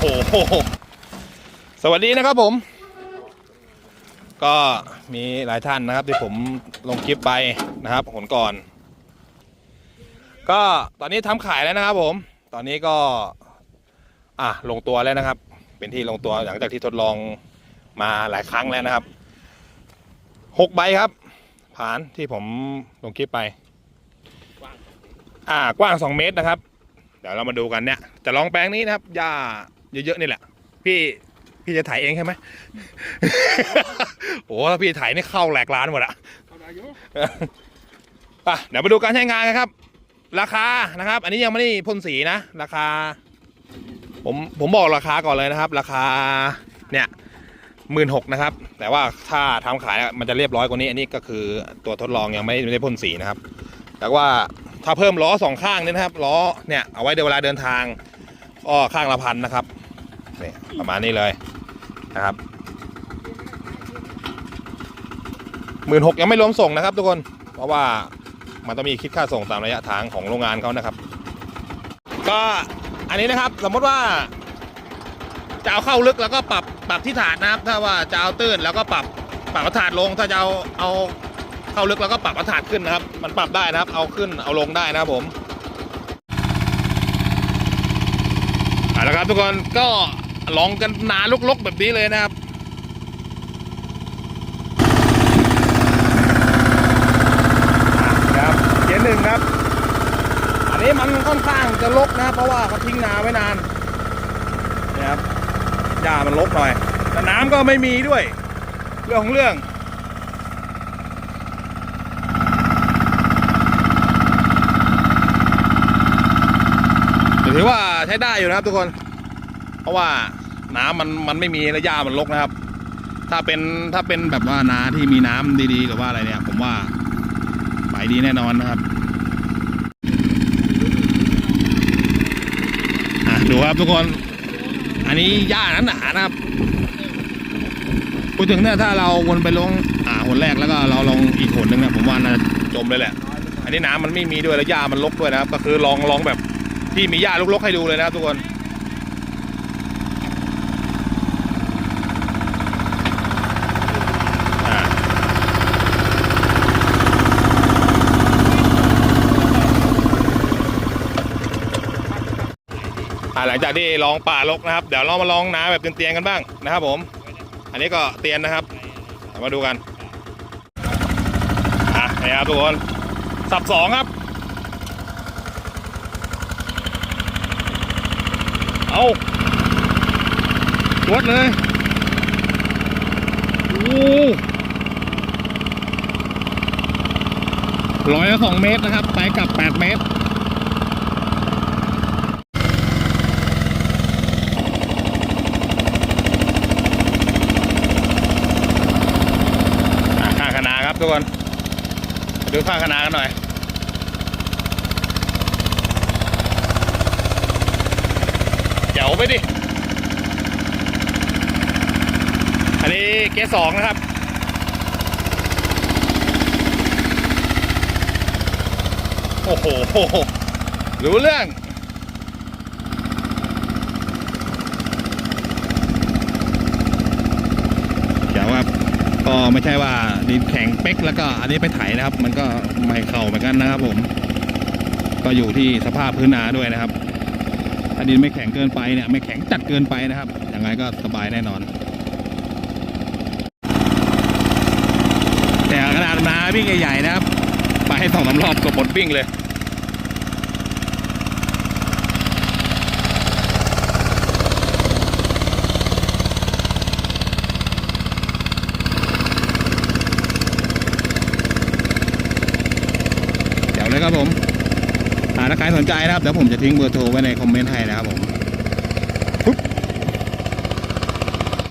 โห สวัสดีนะครับผม ก็มีหลายท่านนะครับที่ผมลงคลิปไปนะครับผลก่อน ก็ตอนนี้ทำขายแล้วนะครับผม ตอนนี้ก็ อะลงตัวแล้วนะครับ เป็นที่ลงตัวหลังจากที่ทดลองมาหลายครั้งแล้วนะครับหกใบครับผ่านที่ผมลงคลิปไป อ่ากว้าง2เมตรนะครับ เดี๋ยวเรามาดูกันเนี่ย จะลองแปลงนี้นะครับหญ้า เยอะๆนี่แหละ พี่พี่จะถ่ายเองใช่ไหม โอ้ถ้าพี่ถ่ายนี่เข้าแหลกร้านหมดอะป่ะเดี๋ยวมาดูการใช้งานกันครับ ราคานะครับ อันนี้ยังไม่ได้พ่นสีนะ ราคา ผมผมบอกราคาก่อนเลยนะครับ ราคาเนี่ยหมื่นหกนะครับ แต่ว่าถ้าทำขายอะมันจะเรียบร้อยกว่านี้ อันนี้ก็คือตัวทดลองยังไม่ได้พ่นสีนะครับ แต่ว่าถ้าเพิ่มล้อสองข้างเนี่ยนะครับล้อเนี่ยเอาไว้เวลาเดินทางก็ข้างละพันนะครับ นี่ประมาณนี้เลยนะครับหมื่นหกยังไม่รวมส่งนะครับทุกคน เพราะว่ามันต้องมีคิดค่าส่งตามระยะทางของโรงงานเขานะครับ ก็อันนี้นะครับสมมติว่าจะเอาเข้าลึกแล้วก็ปรับปรับที่ถาดนะครับ ถ้าว่าจะเอาตื้นแล้วก็ปรับปรับถาดลง ถ้าจะเอาเอาเข้าลึกแล้วก็ปรับถาดขึ้นนะครับ มันปรับได้นะครับ เอาขึ้นเอาลงได้นะครับผมเอาละครับทุกคนก็ ลองกันหนาลุกๆแบบนี้เลยนะครับครับเกียร์หนึ่งครับ อันนี้มันค่อนข้างจะลกนะเพราะว่าเขาทิ้งนาไว้นานนะครับหญ้ามันลกหน่อย แต่น้ำก็ไม่มีด้วย เรื่องของเรื่องถือว่าใช้ได้อยู่นะครับทุกคน เพราะว่าน้ำมันมันไม่มีและหญ้ามันรกนะครับ ถ้าเป็นถ้าเป็นแบบว่านาที่มีน้ำดีๆหรือว่าอะไรเนี่ย ผมว่าไปดีแน่นอนนะครับดูครับทุกคน อันนี้หญ้านั้นหนานะครับพูดถึงเนี่ยถ้าเราวนไปลงอ่าหนแรกแล้วก็เราลงอีกหนหนึ่งนะผมว่าน่าจะจมเลยแหละ อันนี้น้ำมันไม่มีด้วยแล้วหญ้ามันรกด้วยนะครับ ก็คือลองลองแบบที่มีหญ้ารกๆให้ดูเลยนะครับทุกคน อ่าหลังจากที่ลองป่าลกนะครับ เดี๋ยวเรามาลองน้ำแบบเตียนๆกันบ้างนะครับ ผม อันนี้ก็เตียนนะครับมาดูกันอะนี่ครับทุกคนสับสองครับเอาวัดเลยโอ้ร้อยละสองเมตรนะครับ ไปกลับแปดเมตร อะข้างคณะครับ ทุกคนดูข้างคณะกันหน่อยเจ๋วไปดิ อันนี้เกสองนะครับโอ้โห รู้เรื่อง เดี๋ยวครับก็ไม่ใช่ว่า ดินแข็งเป๊กแล้วก็อันนี้ไปไถนะครับ มันก็ไม่เข่าเหมือนกันนะครับผม ก็อยู่ที่สภาพพื้นนาด้วยนะครับถ้าดินไม่แข็งเกินไปเนี่ยไม่แข็งจัดเกินไปนะครับยังไงก็สบายแน่นอน แต่ขนาดนาวิ่งใหญ่ๆนะครับ ไปให้สองสารอบก็หมดวิ่งเลย นะครับผมหากใครสนใจนะครับเดี๋ยวผมจะทิ้งเบอร์โทรไว้ในคอมเมนต์ให้นะครับผม